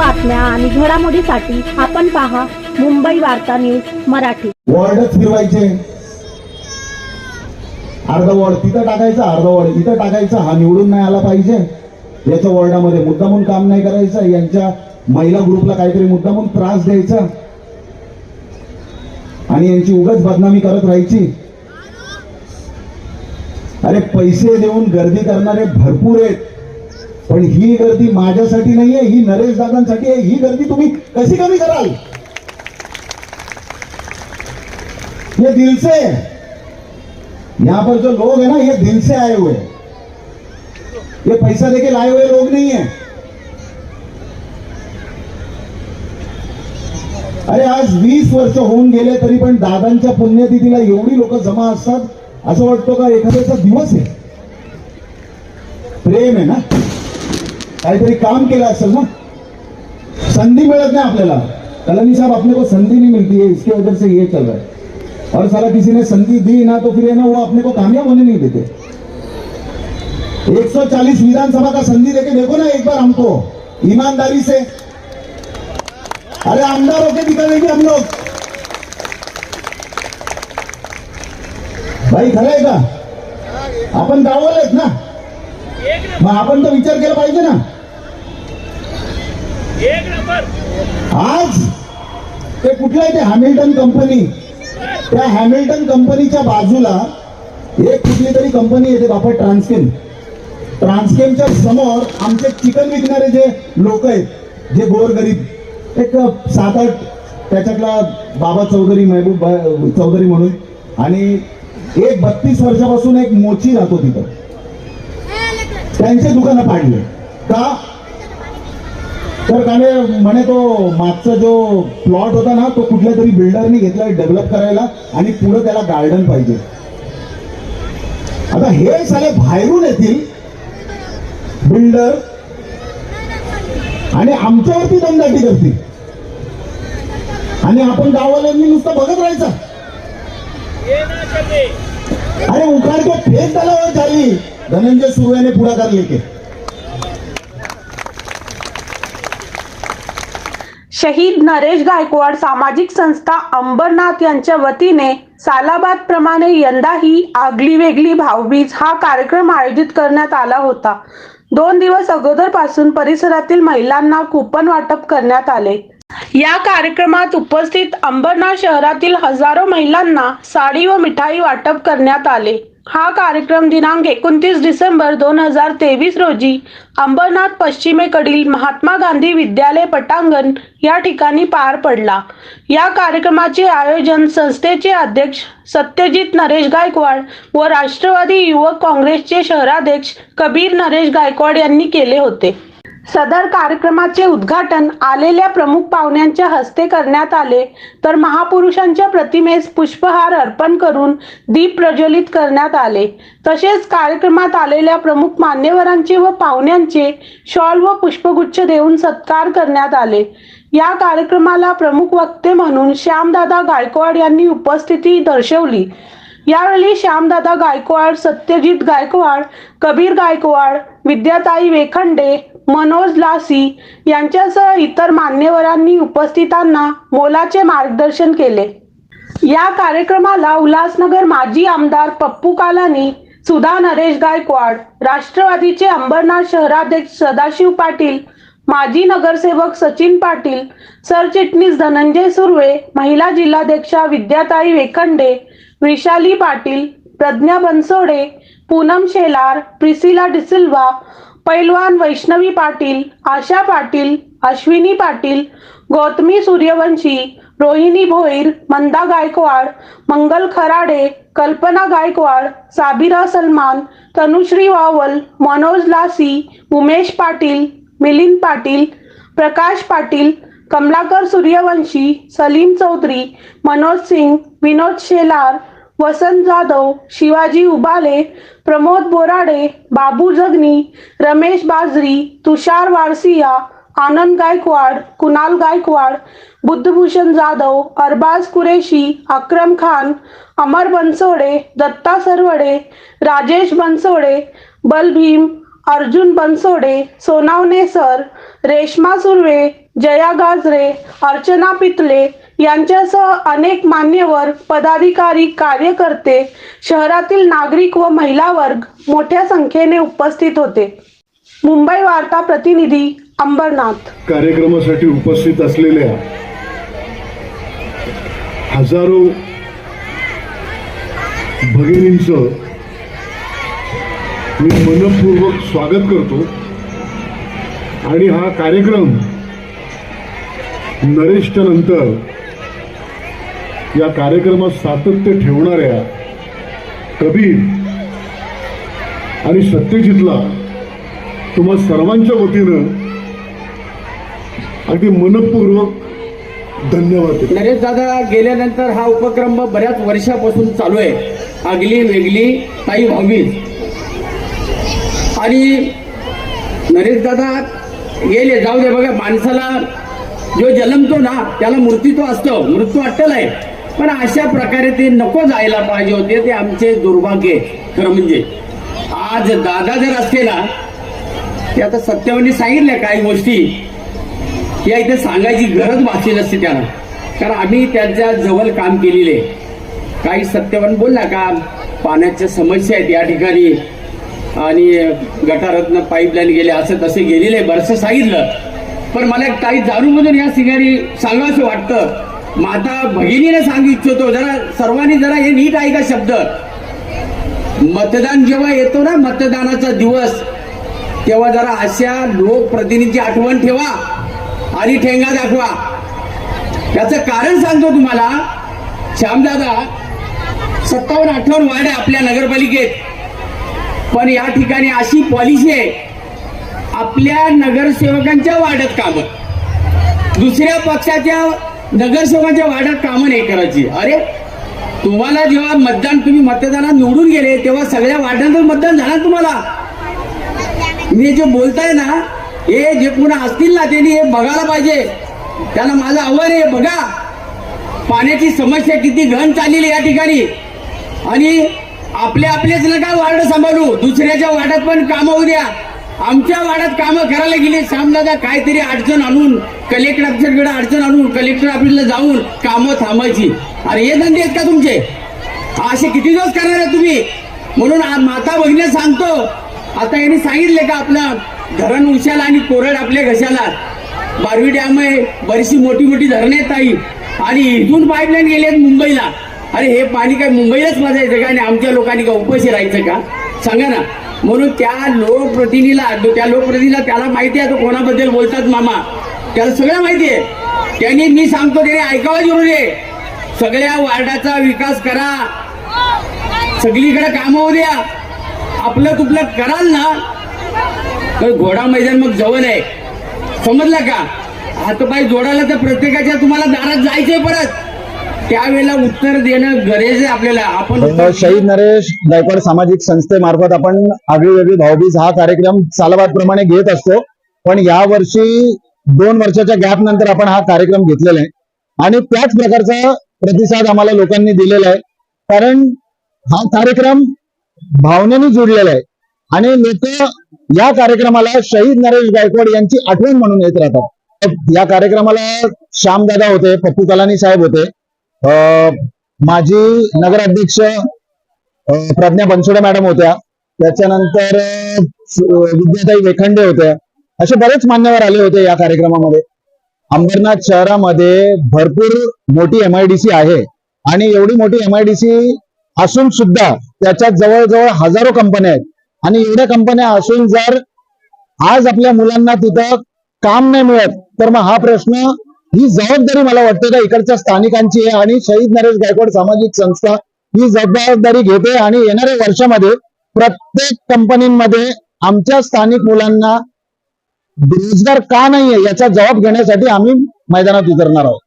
बातम्या आणि घडामोडीसाठी आपण पहा मुंबई वार्ता न्यूज मराठी. वॉर्ड फिरवायचे. अर्ध वॉर्ड तिथं टाकायचं अर्ध वॉर्ड इथं टाकायचं हा निवडून नाही आला पाहिजे. याच्या वॉर्डामध्ये मुद्दामून काम नाही करायचं यांच्या महिला ग्रुपला काहीतरी मुद्दामून त्रास द्यायचा. आणि यांची उगाच बदनामी करत राहायची. अरे पैसे देऊन गर्दी करणारे भरपूर आहेत. पण ही गर्दी माझ्यासाठी नाहीये ही नरेश दादांसाठी आहे. ही गर्दी तुम्ही कशी कमी कराल? ये दिल से यहाँ पर जो लोग है ना ये दिल से आए हुए ये पैसा देके लाए हुए लोग नहीं है अरे आज वीस वर्ष होऊन गेले तरी पण दादांच्या पुण्यतिथीला एवढी लोक जमा असतात असं वाटतो का एखाद्याचा दिवस आहे? प्रेम आहे ना? काहीतरी काम केलं असेल ना? संधि मिलत नहीं आपल्याला. कलानी साहब अपने को संधि नहीं मिलती है इसके वजह से ये चल रहा है. और सारा किसी ने संधि दी ना तो फिर है ना, वो अपने को कामयाब होने नहीं देते. 140 विधानसभा का संधि देके देखो ना एक बार हमको, ईमानदारी से. अरे आमदार होके दिखाएँगे हम लोग. भाई खरं आहे का आपण ना? मग आपण तर विचार केला पाहिजे ना. एक नंबर. आज ते कुठलं आहे ते हॅमिल्टन कंपनी? त्या हॅमिल्टन कंपनीच्या बाजूला एक कुठली तरी कंपनी येते बापा ट्रान्सकेम. ट्रान्सकेमच्या समोर आमचे चिकन विकणारे जे लोक आहेत जे गोरगरीब एक सात आठ त्याच्यातला बाबा चौधरी महबूब चौधरी म्हणून आणि एक बत्तीस वर्षापासून एक मोची राहतो तिथं. त्यांचे दुकानं पाडले का? तर काले म्हणे तो मागचा जो प्लॉट होता ना तो कुठल्या तरी बिल्डरनी घेतला डेव्हलप करायला आणि पुढे त्याला गार्डन पाहिजे. आता हे साले बाहेरून येतील बिल्डर आणि आमच्यावरती दमदाटी करतील. आणि आपण गाववाल्यांनी नुसतं बघत राहायचं. अरे उखाड़ फेस झाल्यावर झाली धनंजय सुर्वेने पुढाकार लेके. शहीद नरेश गायकवाड सामाजिक संस्था अंबरनाथ यांच्या वतीने सालाबाद प्रमाणे यंदाही आगली वेगळी भाऊबीज हा कार्यक्रम आयोजित करण्यात आला होता. दोन दिवस अगोदरपासून परिसरातील महिलांना कुपन वाटप करण्यात आले. या कार्यक्रमात उपस्थित अंबरनाथ शहरातील हजारो महिलांना साडी व मिठाई वाटप करण्यात आले. हा कार्यक्रम दिनांक एकोणतीस डिसेंबर दोन हजार तेवीस रोजी अंबरनाथ पश्चिमेकडील महात्मा गांधी विद्यालय पटांगण या ठिकाणी पार पडला. या कार्यक्रमाचे आयोजन संस्थेचे अध्यक्ष सत्यजित नरेश गायकवाड व राष्ट्रवादी युवक काँग्रेसचे शहराध्यक्ष कबीर नरेश गायकवाड यांनी केले होते. सदर कार्यक्रमाचे उद्घाटन आलेल्या प्रमुख पाहुण्यांच्या हस्ते करण्यात आले. तर महापुरुषांच्या प्रतिमेस पुष्पहार अर्पण करून दीप प्रज्वलित करण्यात आले. तसेच कार्यक्रमात आलेल्या प्रमुख मान्यवरांचे व पाहुण्यांचे शॉल व पुष्पगुच्छ देऊन सत्कार करण्यात आले. या कार्यक्रमाला प्रमुख वक्ते म्हणून श्यामदादा गायकवाड यांनी उपस्थिती दर्शवली. यावेळी श्यामदादा गायकवाड सत्यजित गायकवाड कबीर गायकवाड विद्याताई वेखंडे मनोज लासी यांच्यासह इतर मान्यवरांनी उपस्थितांना मोलाचे मार्गदर्शन केले. या कार्यक्रमाला उल्हासनगर माजी आमदार पप्पू कालानी सुधा नरेश गायकवाड राष्ट्रवादीचे अंबरनाथ शहराध्यक्ष सदाशिव पाटील माजी नगरसेवक सचिन पाटील सरचिटणीस धनंजय सुर्वे महिला जिल्हाध्यक्षा विद्याताई वेखंडे विशाली पाटील प्रज्ञा बनसोडे पूनम शेलार प्रिसिला डिसिल्वा पैलवान वैष्णवी पाटील आशा पाटील अश्विनी पाटील गौतमी सूर्यवंशी रोहिणी भोईर मंदा गायकवाड मंगल खराडे कल्पना गायकवाड साबिरा सलमान तनुश्री वावल मनोज लासी उमेश पाटील मिलिंद पाटील प्रकाश पाटील कमलाकर सूर्यवंशी सलीम चौधरी मनोज सिंग विनोद शेलार वसंत जाधव शिवाजी उबाले प्रमोद बोराडे बाबू जगनी रमेश बाजरी तुषार वारसिया आनंद गायकवाड कुणाल गायकवाड बुद्धभूषण जाधव अरबाज कुरेशी अक्रम खान अमर बनसोडे दत्ता सरवडे राजेश बनसोडे बलभीम अर्जुन बनसोडे सोनावणे सर रेश्मा सुर्वे जया गाजरे अर्चना पितले यांच्यासह अनेक मान्यवर पदाधिकारी कार्यकर्ते शहरातील नागरिक व महिला वर्ग मोठ्या संख्येने उपस्थित होते. मुंबई वार्ता प्रतिनिधी अंबरनाथ. कार्यक्रमासाठी उपस्थित असलेल्या हजारो भगिनींचं मी मनपूर्वक स्वागत करतो. आणि हा कार्यक्रम नरेशच्या नंतर या कार्यक्रमात सातत्य ठेवणाऱ्या कबीर आणि सत्यजितला तुम्हा सर्वांच्या वतीनं अगदी मनपूर्वक धन्यवाद नरेश दादा गेल्यानंतर हा उपक्रम बऱ्याच वर्षापासून चालू आहे. आगली वेगली ताई भाऊबीज आणि नरेश दादा गेले जाऊ दे बघा माणसाला जो जन्मतो ना त्याला मृत्यूत्व असतो. मृत्यू अट्टल आहे. पण अशा प्रकारे ते नको जायला पाहिजे होते ते आमचे दुर्भाग्य खरं म्हणजे. आज दादा जर असते ना ते आता सत्यवानी सांगितल्या काही गोष्टी. या इथे सांगायची गरज भासली नसते त्याला. कारण आम्ही त्यांच्या जवळ काम केलेले काही सत्यवान बोलला का पाण्याच्या समस्या आहेत या ठिकाणी. आणि गटारत्न पाईपलाईन गेले असं तसे गेलेले बरंच सांगितलं. पण मला एक काही दारूमधून या सिंगारी सांगावंसं वाटतं. माता भगिनीने सांगू इच्छितो जरा सर्वांनी जरा हे नीट ऐका शब्द. मतदान जेव्हा येतो ना मतदानाचा दिवस तेव्हा जरा अशा लोकप्रतिनिधीची आठवण ठेवा आणि ठेंगा दाखवा. याचं कारण सांगतो तुम्हाला श्यामदादा सत्तावन्न अठ्ठावन्न वार्ड आहे आपल्या नगरपालिकेत. पण या ठिकाणी अशी पॉलिसी आहे आपल्या नगरसेवकांच्या वार्डात कामं. दुसऱ्या पक्षाच्या नगरसेवकांच्या वार्डात कामं नाही करायची. अरे तुम्हाला जेव्हा मतदान तुम्ही मतदानात निवडून गेले तेव्हा सगळ्या वार्डांचं मतदान झालं तुम्हाला? मी जे बोलताय ना हे जे पुन्हा असतील ना त्यांनी हे बघायला पाहिजे. त्यांना माझं आव्हान आहे बघा. पाण्याची समस्या किती घन चाललेली या ठिकाणी. आणि आपल्या आपलेच नका वार्ड सांभाळू? दुसऱ्याच्या वार्डात पण कामं होऊ द्या. आमच्या वाड्यात कामं करायला गेले सामदादा काहीतरी अडचण आणून कलेक्टर ऑफिसरकडे अडचण आणून कलेक्टर ऑफिसला जाऊन कामं थांबायची. अरे हे धंदे आहेत का तुमचे? असे किती दिवस करणार आहे तुम्ही? म्हणून माता भगिनी सांगतो. आता यांनी सांगितले का आपलं धरण उशाला आणि कोरड आपल्या घशाला. बारवी डॅम आहे बरीचशी मोठी मोठी धरणं आहेत ताई. आणि इथून पाईपलाईन गेली आहेत मुंबईला. अरे हे पाणी काय मुंबईलाच वाजायचं का आणि आमच्या लोकांनी का उपाशी राहायचं का? सांगा ना. म्हणून त्या लोकप्रतिनिधीला त्या लोकप्रतिनिधीला त्याला माहिती आहे तो कोणाबद्दल बोलतात मामा? त्याला सगळं माहिती आहे. त्यांनी मी सांगतो त्याने ऐकावं जरुरी आहे. सगळ्या वार्डाचा विकास करा. सगळीकडे काम होऊ द्या. आपलं तुपलं कराल ना तर घोडा मैदान मग जवळ आहे. समजलं का? हातपाय जोडायला तर प्रत्येकाच्या तुम्हाला दारात जायचंय परत. त्यावेळेला उत्तर देणं गरजेचं आहे आपल्याला. आपण शहीद नरेश गायकवाड सामाजिक संस्थेमार्फत आपण आगळी वेगळी भाऊबीज हा कार्यक्रम प्रमाणे घेत असतो. पण या वर्षी दोन वर्षाच्या गॅप नंतर आपण हा कार्यक्रम घेतलेला आहे. आणि त्याच प्रकारचा प्रतिसाद आम्हाला लोकांनी दिलेला आहे. कारण हा कार्यक्रम भावनेने जुडलेला आहे. आणि लोक या कार्यक्रमाला शहीद नरेश गायकवाड यांची आठवण म्हणून येत राहतात. या कार्यक्रमाला श्यामदादा होते पप्पू कलानी साहेब होते. अं, माजी नगराध्यक्ष प्रज्ञा बनसोडे मॅडम होत्या. त्याच्यानंतर विद्याताई वेखंडे होत्या असे बरेच मान्यवर आले होते या कार्यक्रमामध्ये. अंबरनाथ शहरामध्ये भरपूर मोठी एमआयडीसी आहे. आणि एवढी मोठी एमआयडीसी असून सुद्धा त्याच्यात जवळजवळ हजारो कंपन्या आहेत. आणि एवढ्या कंपन्या असून जर आज आपल्या मुलांना तिथं काम नाही मिळत तर मग हा प्रश्न ही जबाबदारी मला वाटते का इकडच्या स्थानिकांची आहे आणि शहीद नरेश गायकवाड सामाजिक संस्था ही जबाबदारी घेते आणि येणाऱ्या वर्षामध्ये प्रत्येक कंपनीमध्ये आमच्या स्थानिक मुलांना बेरोजगार का नाहीये याचा जबाब घेण्यासाठी आम्ही मैदानात उतरणार आहोत.